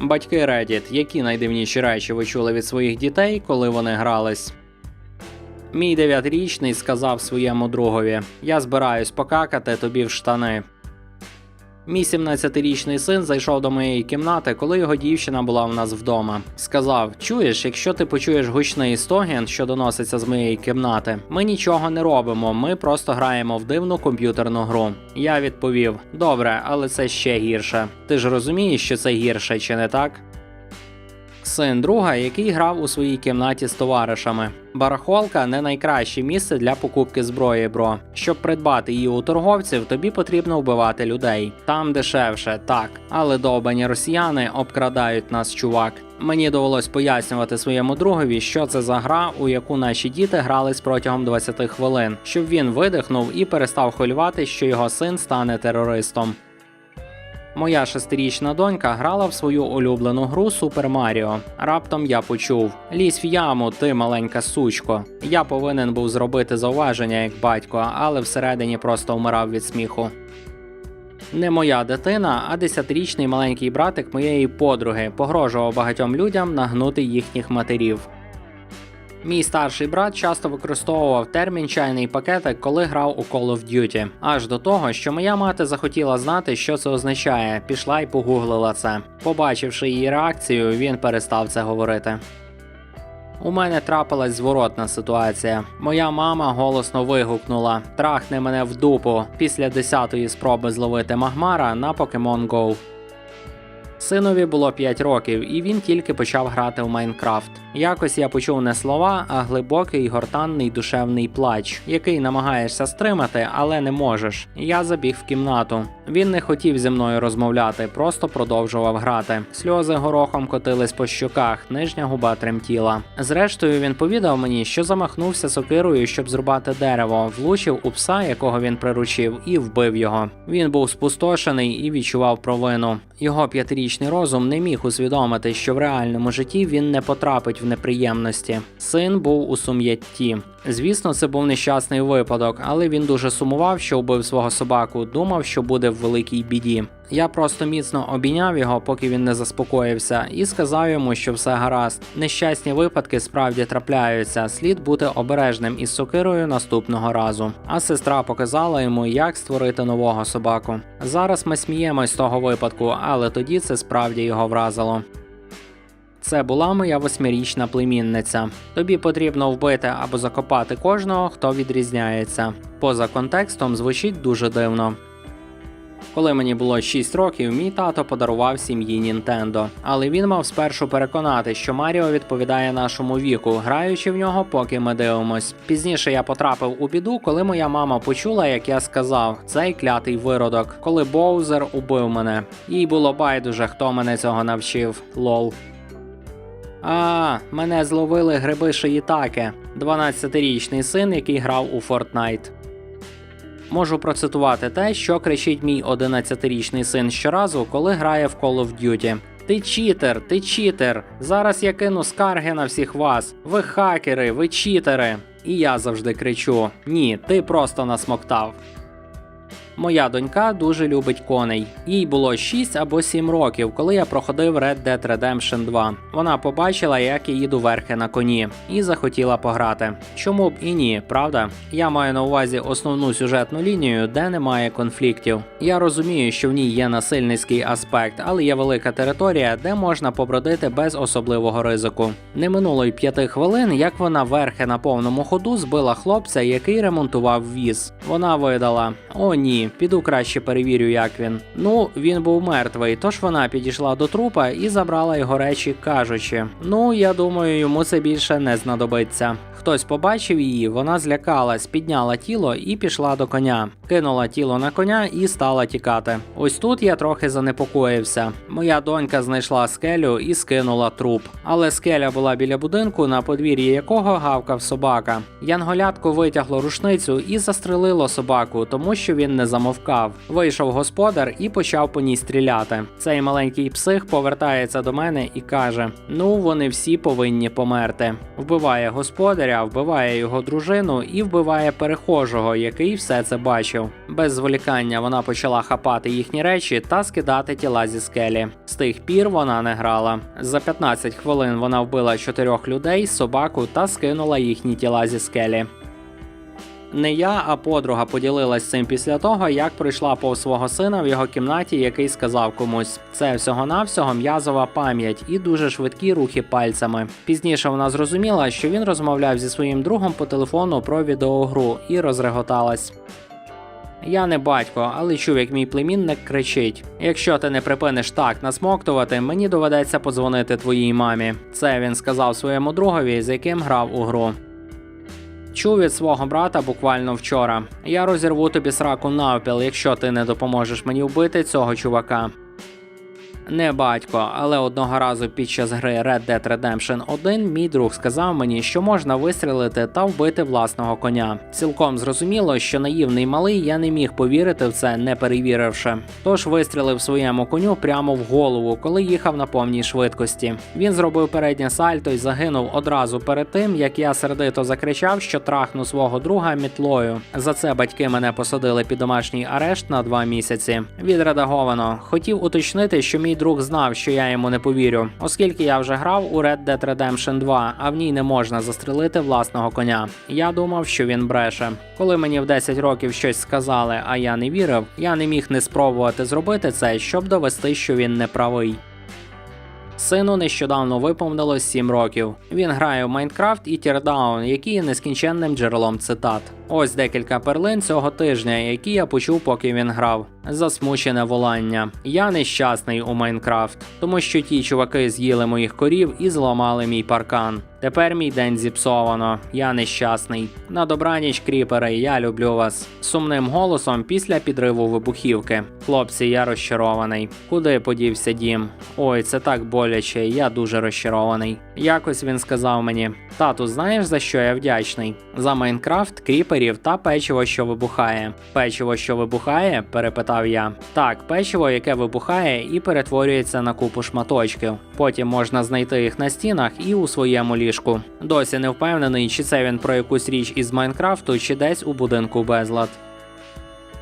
Батьки Reddit, які найдивніші речі ви чули від своїх дітей, коли вони грались? Мій дев'ятирічний сказав своєму другові: Я збираюсь покакати тобі в штани. Мій 17-річний син зайшов до моєї кімнати, коли його дівчина була в нас вдома. Сказав: Чуєш, якщо ти почуєш гучний стогін, що доноситься з моєї кімнати, ми нічого не робимо, ми просто граємо в дивну комп'ютерну гру. Я відповів: Добре, але це ще гірше. Ти ж розумієш, що це гірше, чи не так? Син друга, який грав у своїй кімнаті з товаришами. Барахолка не найкраще місце для покупки зброї, бро. Щоб придбати її у торговців, тобі потрібно вбивати людей. Там дешевше, так. Але довбані росіяни обкрадають нас, чувак. Мені довелось пояснювати своєму другові, що це за гра, у яку наші діти грались протягом 20 хвилин, щоб він видихнув і перестав хвилювати, що його син стане терористом. Моя шестирічна донька грала в свою улюблену гру Супер Маріо. Раптом я почув: лізь в яму, ти маленька сучко. Я повинен був зробити зауваження як батько, але всередині просто вмирав від сміху. Не моя дитина, а десятирічний маленький братик моєї подруги погрожував багатьом людям нагнути їхніх матерів. Мій старший брат часто використовував термін чайний пакетик, коли грав у Call of Duty. Аж до того, що моя мати захотіла знати, що це означає, пішла й погуглила це. Побачивши її реакцію, він перестав це говорити. У мене трапилась зворотна ситуація. Моя мама голосно вигукнула: Трахни мене в дупу після десятої спроби зловити Магмара на Pokemon Go. Синові було 5 років, і він тільки почав грати в Майнкрафт. Якось я почув не слова, а глибокий гортанний душевний плач, який намагаєшся стримати, але не можеш. Я забіг в кімнату. Він не хотів зі мною розмовляти, просто продовжував грати. Сльози горохом котились по щоках, нижня губа тремтіла. Зрештою, він повідав мені, що замахнувся сокирою, щоб зрубати дерево, влучив у пса, якого він приручив, і вбив його. Він був спустошений і відчував провину. Його п'ятирічний розум не міг усвідомити, що в реальному житті він не потрапить в неприємності. Син був у сум'ятті. Звісно, це був нещасний випадок, але він дуже сумував, що вбив свого собаку, думав, що буде в великій біді. Я просто міцно обійняв його, поки він не заспокоївся, і сказав йому, що все гаразд. Нещасні випадки справді трапляються. Слід бути обережним із сокирою наступного разу. А сестра показала йому, як створити нового собаку. Зараз ми сміємось з того випадку, але тоді це справді його вразило. Це була моя восьмирічна племінниця. Тобі потрібно вбити або закопати кожного, хто відрізняється. Поза контекстом звучить дуже дивно. Коли мені було 6 років, мій тато подарував сім'ї Нінтендо, але він мав спершу переконати, що Маріо відповідає нашому віку, граючи в нього, поки ми дивимось. Пізніше я потрапив у біду, коли моя мама почула, як я сказав, цей клятий виродок, коли Боузер убив мене. Їй було байдуже, хто мене цього навчив. Лол. А, мене зловили гриби Шиїтаке, 12-річний син, який грав у Fortnite. Можу процитувати те, що кричить мій 11-річний син щоразу, коли грає в Call of Duty. Ти чітер, ти чітер. Зараз я кину скарги на всіх вас. Ви хакери, ви чітери. І я завжди кричу: Ні, ти просто насмоктав. Моя донька дуже любить коней. Їй було 6 або 7 років, коли я проходив Red Dead Redemption 2. Вона побачила, як я їду верхи на коні, і захотіла пограти. Чому б і ні, правда? Я маю на увазі основну сюжетну лінію, де немає конфліктів. Я розумію, що в ній є насильницький аспект, але є велика територія, де можна побродити без особливого ризику. Не минуло й п'яти хвилин, як вона верхи на повному ходу збила хлопця, який ремонтував віз. Вона видала: О, ні, піду краще перевірю, як він. Ну, він був мертвий, тож вона підійшла до трупа і забрала його речі, кажучи: Ну, я думаю, йому це більше не знадобиться. Хтось побачив її, вона злякалась, підняла тіло і пішла до коня. Кинула тіло на коня і стала тікати. Ось тут я трохи занепокоївся. Моя донька знайшла скелю і скинула труп. Але скеля була біля будинку, на подвір'ї якого гавкав собака. Янголятко витягло рушницю і застрелило собаку, тому що він не замовкав. Вийшов господар і почав по ній стріляти. Цей маленький псих повертається до мене і каже: Ну, вони всі повинні померти. Вбиває господаря, вбиває його дружину і вбиває перехожого, який все це бачив. Без зволікання вона почала хапати їхні речі та скидати тіла зі скелі. З тих пір вона не грала. За 15 хвилин вона вбила чотирьох людей, собаку та скинула їхні тіла зі скелі. Не я, а подруга поділилась цим після того, як прийшла повз свого сина в його кімнаті, який сказав комусь: це всього-навсього м'язова пам'ять і дуже швидкі рухи пальцями. Пізніше вона зрозуміла, що він розмовляв зі своїм другом по телефону про відеогру і розреготалась. Я не батько, але чув, як мій племінник кричить: якщо ти не припиниш так насмоктувати, мені доведеться подзвонити твоїй мамі. Це він сказав своєму другові, з яким грав у гру. Чув від свого брата буквально вчора. Я розірву тобі сраку навпіл, якщо ти не допоможеш мені вбити цього чувака. Не батько, але одного разу під час гри Red Dead Redemption 1 мій друг сказав мені, що можна вистрілити та вбити власного коня. Цілком зрозуміло, що наївний малий я не міг повірити в це, не перевіривши. Тож вистрілив своєму коню прямо в голову, коли їхав на повній швидкості. Він зробив переднє сальто і загинув одразу перед тим, як я сердито закричав, що трахну свого друга мітлою. За це батьки мене посадили під домашній арешт на два місяці. Відредаговано. Хотів уточнити, що мій друг знав, що я йому не повірю, оскільки я вже грав у Red Dead Redemption 2, а в ній не можна застрелити власного коня. Я думав, що він бреше. Коли мені в 10 років щось сказали, а я не вірив, я не міг не спробувати зробити це, щоб довести, що він не правий. Сину нещодавно виповнилось 7 років. Він грає в Майнкрафт і Тірдаун, які є нескінченним джерелом цитат. Ось декілька перлин цього тижня, які я почув, поки він грав. Засмучене волання. Я нещасний у Майнкрафт, тому що ті чуваки з'їли моїх корів і зламали мій паркан. Тепер мій день зіпсовано. Я нещасний. На добраніч, кріпери, я люблю вас. Сумним голосом після підриву вибухівки. Хлопці, я розчарований. Куди подівся дім? Ой, це так боляче, я дуже розчарований. Якось він сказав мені: тату, знаєш за що я вдячний? За Майнкрафт, кріперів та печиво, що вибухає. Печиво, що вибухає? перепитав я. Так, печиво, яке вибухає і перетворюється на купу шматочків. Потім можна знайти їх на стінах і у своєму ліжку. Досі не впевнений, чи це він про якусь річ із Майнкрафту, чи десь у будинку безлад.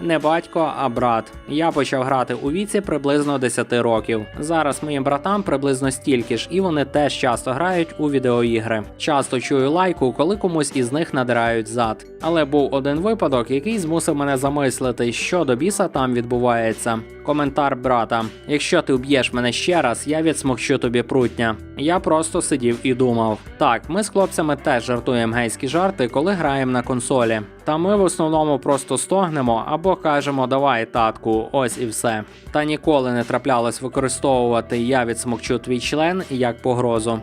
Не батько, а брат. Я почав грати у віці приблизно 10 років. Зараз моїм братам приблизно стільки ж, і вони теж часто грають у відеоігри. Часто чую лайку, коли комусь із них надирають зад. Але був один випадок, який змусив мене замислити, що до біса там відбувається. Коментар брата: якщо ти вб'єш мене ще раз, я відсмокчу тобі прутня. Я просто сидів і думав: так, ми з хлопцями теж жартуємо гейські жарти, коли граємо на консолі. Та ми в основному просто стогнемо або кажемо давай, татку, ось і все. Та ніколи не траплялось використовувати я відсмокчу твій член як погрозу.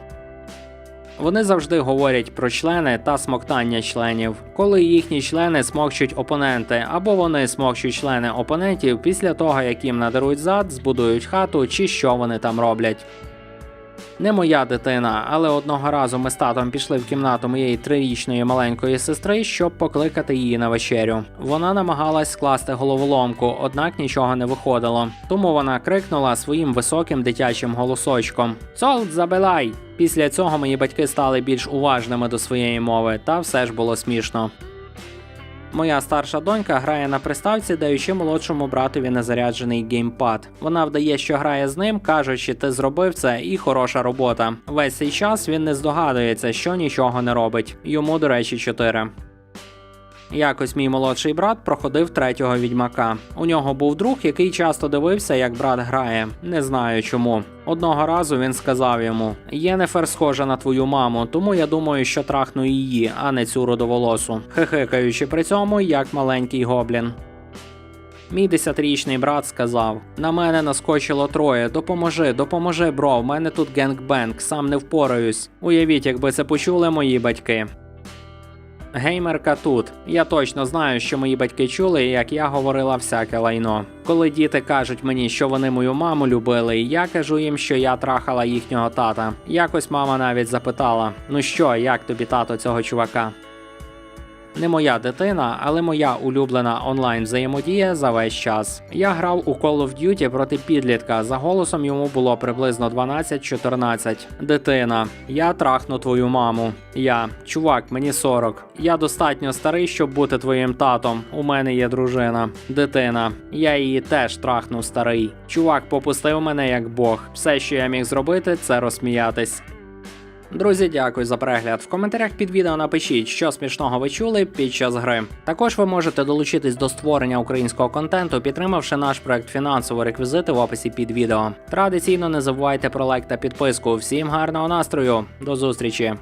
Вони завжди говорять про члени та смоктання членів, коли їхні члени смокчуть опоненти, або вони смокчуть члени опонентів після того, як їм надарують зад, збудують хату чи що вони там роблять. Не моя дитина, але одного разу ми з татом пішли в кімнату моєї трирічної маленької сестри, щоб покликати її на вечерю. Вона намагалась скласти головоломку, однак нічого не виходило. Тому вона крикнула своїм високим дитячим голосочком: Солд, забилай! Після цього мої батьки стали більш уважними до своєї мови, та все ж було смішно. Моя старша донька грає на приставці, даючи молодшому братові незаряджений геймпад. Вона вдає, що грає з ним, кажучи, ти зробив це і хороша робота. Весь цей час він не здогадується, що нічого не робить. Йому, до речі, 4. Якось мій молодший брат проходив третього відьмака. У нього був друг, який часто дивився, як брат грає. Не знаю чому. Одного разу він сказав йому: Єнефер схожа на твою маму, тому я думаю, що трахну її, а не цю родоволосу. Хихикаючи при цьому, як маленький гоблін. Мій десятирічний брат сказав: На мене наскочило троє. Допоможи, допоможи, бро. В мене тут генгбенг, сам не впораюсь. Уявіть, якби це почули мої батьки. Геймерка тут. Я точно знаю, що мої батьки чули, як я говорила всяке лайно. Коли діти кажуть мені, що вони мою маму любили, я кажу їм, що я трахала їхнього тата. Якось мама навіть запитала: Ну що, як тобі тато цього чувака? Не моя дитина, але моя улюблена онлайн взаємодія за весь час. Я грав у Call of Duty проти підлітка. За голосом йому було приблизно 12-14. Дитина. Я трахну твою маму. Я. Чувак, мені 40. Я достатньо старий, щоб бути твоїм татом. У мене є дружина. Дитина. Я її теж трахну старий. Чувак попустив мене як Бог. Все, що я міг зробити, це розсміятись. Друзі, дякую за перегляд. В коментарях під відео напишіть, що смішного ви чули під час гри. Також ви можете долучитись до створення українського контенту, підтримавши наш проект фінансово реквізити в описі під відео. Традиційно не забувайте про лайк та підписку. Всім гарного настрою, до зустрічі!